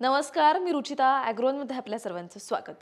नमस्कार मी रुचिता ॲग्रोनमध्ये आपल्या सर्वांचं स्वागत.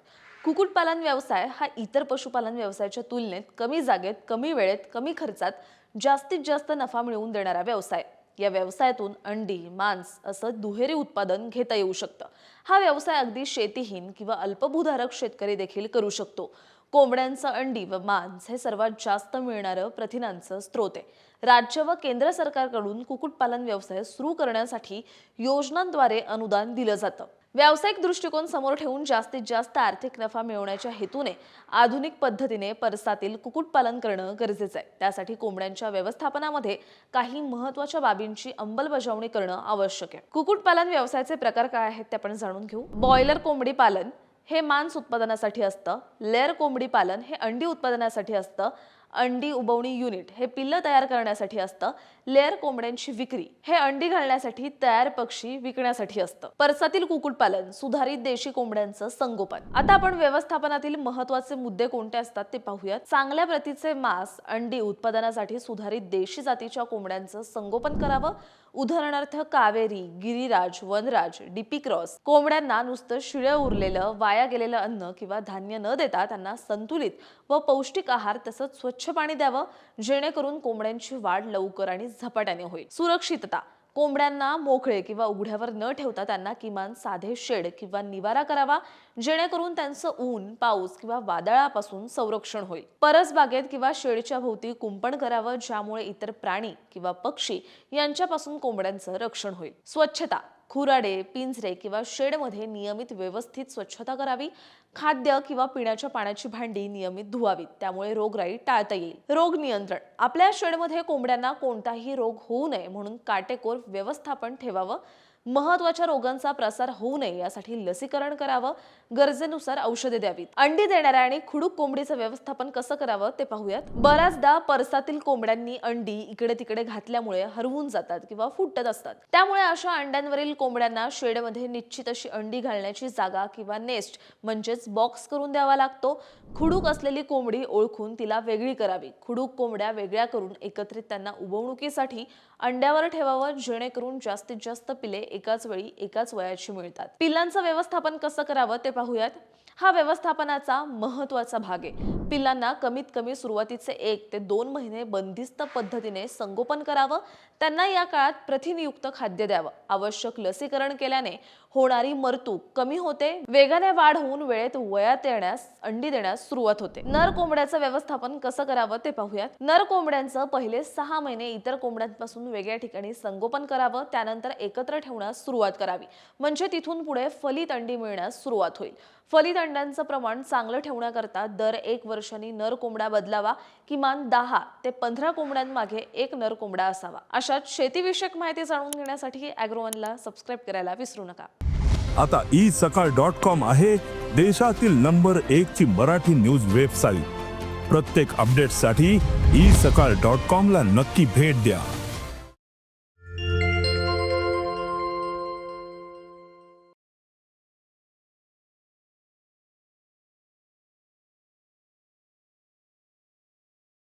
कुक्कुटपालन व्यवसाय हा इतर पशुपालन व्यवसायाच्या तुलनेत कमी जागेत कमी वेळेत कमी खर्चात जास्तीत जास्त नफा मिळवून देणारा व्यवसाय. या व्यवसायातून अंडी मांस असं दुहेरी उत्पादन घेता येऊ शकतं. हा व्यवसाय अगदी शेतीहीन किंवा अल्पभूधारक शेतकरी देखील करू शकतो. कोंबड्यांचं अंडी व मांस हे सर्वात जास्त मिळणारं प्रथिनांचं स्रोत आहे. राज्य व केंद्र सरकारकडून कुक्कुटपालन व्यवसाय सुरू करण्यासाठी योजनांद्वारे अनुदान दिलं जातं. व्यावसायिक दृष्टिकोन समोर ठेवून जास्तीत जास्त आर्थिक नफा मिळवण्याच्या हेतूने आधुनिक पद्धतीने परसातील कुक्कुटपालन करणं गरजेचं आहे. त्यासाठी कोंबड्यांच्या व्यवस्थापनामध्ये काही महत्त्वाच्या बाबींची अंमलबजावणी करणं आवश्यक आहे. कुक्कुटपालन व्यवसायाचे प्रकार काय आहेत ते आपण जाणून घेऊ. बॉयलर कोंबडी पालन हे मांस उत्पादनासाठी असतं. लेअर कोंबडी पालन हे अंडी उत्पादनासाठी असतं. अंडी उबवणी युनिट हे पिल्लं तयार करण्यासाठी असतं. लेअर कोंबड्यांची विक्री हे अंडी घालण्यासाठी तयार पक्षी विकण्यासाठी असतं. परसातील कुक्कुटपालन सुधारित देशी कोंबड्यांचं संगोपन. आता आपण व्यवस्थापनातील महत्त्वाचे मुद्दे कोणते असतात ते पाहूयात. चांगल्या प्रतीचे मांस अंडी उत्पादनासाठी सुधारित देशी जातीच्या कोंबड्यांचं संगोपन करावं. उदाहरणार्थ कावेरी गिरिराज वनराज डीपी क्रॉस. कोंबड्यांना नुसतं शिळं उरलेलं वाया गेलेलं अन्न किंवा धान्य न देता त्यांना संतुलित व पौष्टिक आहार तसंच स्वच्छ स्वच्छ पाणी द्यावं जेणेकरून कोंबड्यांची वाढ लवकर आणि झपाट्याने होईल. सुरक्षितता. कोंबड्यांना मोकळे किंवा उघड्यावर न ठेवता त्यांना किमान साधे शेड किंवा निवारा करावा जेणेकरून त्यांचं ऊन पाऊस किंवा वादळापासून संरक्षण होईल. परसबागेत किंवा शेडच्या भोवती कुंपण करावं ज्यामुळे इतर प्राणी किंवा पक्षी यांच्यापासून कोंबड्यांचं रक्षण होईल. स्वच्छता. खुराडे पिंजरे किंवा शेडमध्ये नियमित व्यवस्थित स्वच्छता करावी. खाद्य किंवा पिण्याच्या पाण्याची भांडी नियमित धुवावीत. त्यामुळे रोगराई टाळता येईल. रोग नियंत्रण. आपल्या शेडमध्ये कोंबड्यांना कोणताही रोग होऊ नये म्हणून काटेकोर व्यवस्थापन ठेवावं. महत्त्वाच्या रोगांचा प्रसार होऊ नये यासाठी लसीकरण करावं गरजेनुसार औषधे द्यावीत. अंडी देणाऱ्या आणि खुडूक कोंबडीचं व्यवस्थापन कसं करावं ते पाहूयात. बऱ्याचदा परसातील कोंबड्यांनी अंडी इकडे तिकडे घातल्यामुळे हरवून जातात किंवा फुटत असतात. त्यामुळे अशा अंड्यांवरील कोंबड्यांना शेडमध्ये निश्चित अशी अंडी घालण्याची जागा किंवा नेस्ट म्हणजेच बॉक्स करून द्यावा लागतो. खुडूक असलेली कोंबडी ओळखून तिला वेगळी करावी. खुडूक कोंबड्या वेगळ्या करून एकत्रित त्यांना उबवणुकीसाठी अंड्यावर ठेवावं जेणेकरून जास्तीत जास्त पिले एकाच वेळी एकाच वयाची मिळतात. पिल्लांचं व्यवस्थापन कसं करावं ते पाहूयात. हा व्यवस्थापनाचा महत्त्वाचा भाग आहे. पिल्लांना कमीत कमी सुरुवातीचे एक ते दोन महिने बंदिस्त पद्धतीने संगोपन करावं. त्यांना या काळात प्रथिनयुक्त खाद्य द्यावं. आवश्यक लसीकरण केल्याने होणारी मरतूक कमी होते. वेगाने वाढ होऊन वेळेत वयात येण्यास अंडी देण्यास सुरुवात होते. नर कोंबड्याचं व्यवस्थापन कसं करावं ते पाहूयात. नर कोंबड्यांचं पहिले सहा महिने इतर कोंबड्यांपासून वेगळ्या ठिकाणी संगोपन करावं. त्यानंतर एकत्र ठेवण्यास सुरुवात करावी. म्हणजे तिथून पुढे फलित अंडी मिळण्यास सुरुवात होईल. फलित अंड्यांचं प्रमाण चांगलं ठेवण्याकरता दर एक वर्षांनी नर कोंबडा बदलावा. किमान दहा ते पंधरा कोंबड्यांमागे एक नर कोंबडा असावा. अशात शेतीविषयक माहिती जाणून घेण्यासाठी अॅग्रोवनला सबस्क्राईब करायला विसरू नका. आता ई सकाळ डॉट कॉम आहे. देशातील नंबर एक ची मराठी न्यूज वेबसाईट. प्रत्येक अपडेटसाठी ई सकाळ डॉट कॉम ला नक्की भेट द्या.